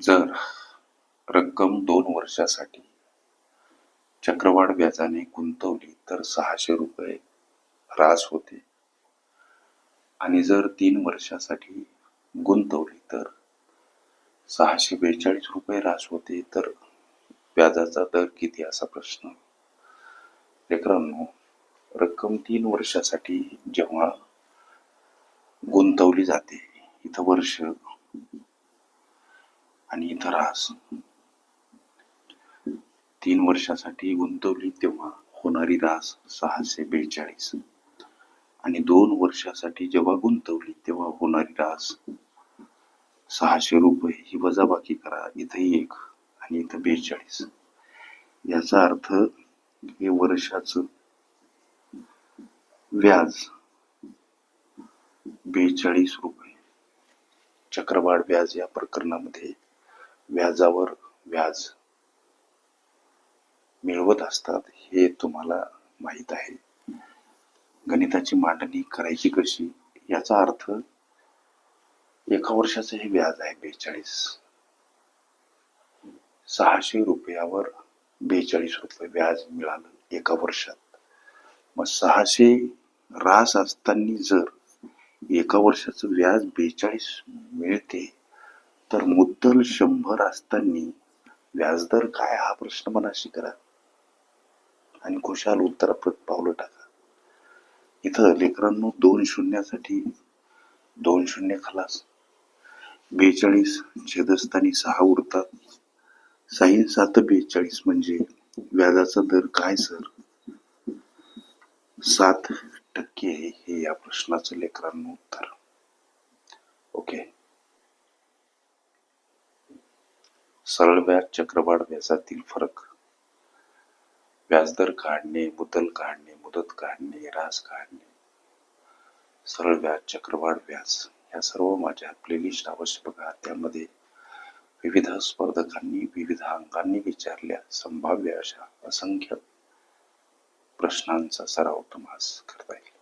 जर रक्कम दोन वर्षासाठी चक्रवाढ व्याजाने गुंतवली तर सहाशे रुपये रास होते. आणि जर तीन वर्षासाठी गुंतवली तर सहाशे बेचाळीस रुपये ऱ्हास होते तर व्याजाचा दर किती असा प्रश्न? लेकरांनो रक्कम तीन वर्षासाठी जेव्हा गुंतवली जाते इथं वर्ष आणि इथं तीन वर्षासाठी गुंतवली तेव्हा होणारी रास सहाशे बेचाळीस. आणि दोन वर्षासाठी जेव्हा गुंतवली तेव्हा होणारी रास सहाशे रुपये ही वजाबाकी करा इथं एक आणि इथं बेचाळीस. याचा अर्थ हे वर्षाचं व्याज बेचाळीस रुपये. चक्रवाढ व्याज या प्रकरणामध्ये व्याजावर व्याज मिळवत असतात हे तुम्हाला माहीत आहे. गणिताची मांडणी करायची कशी? याचा अर्थ एका वर्षाचं हे व्याज आहे बेचाळीस. सहाशे रुपयावर बेचाळीस रुपये व्याज मिळालं एका वर्षात. मग सहाशे रास असताना जर एका वर्षाचं व्याज बेचाळीस मिळते तर मुद्दल शंभर असताना व्याजदर काय हा प्रश्न मनाशी करा. आणि खुशाल उत्तराप्रत पावलं टाका. इथं लेकरांनो दोन शून्यासाठी दोन शून्य खलास. बेचाळीस छेदस्थानी सहा उरतात. साईन सात बेचाळीस म्हणजे व्याजाचा दर काय सर? सात टक्के हे या प्रश्नाचं लेकरांनो उत्तर. ओके. सरळ व्याज चक्रवाढ व्याजातील फरक. व्याजदर काढणे मुदल काढणे मुदत काढणे रास काढणे. सरळ व्याज चक्रवाढ व्याज या सर्व माझ्या प्लेलिस्ट अवश्य बघा. त्यामध्ये विविध स्पर्धकांनी विविध अंकांनी विचारल्या संभाव्य अशा असंख्य प्रश्नांचा सराव तुम्हाला करता येईल.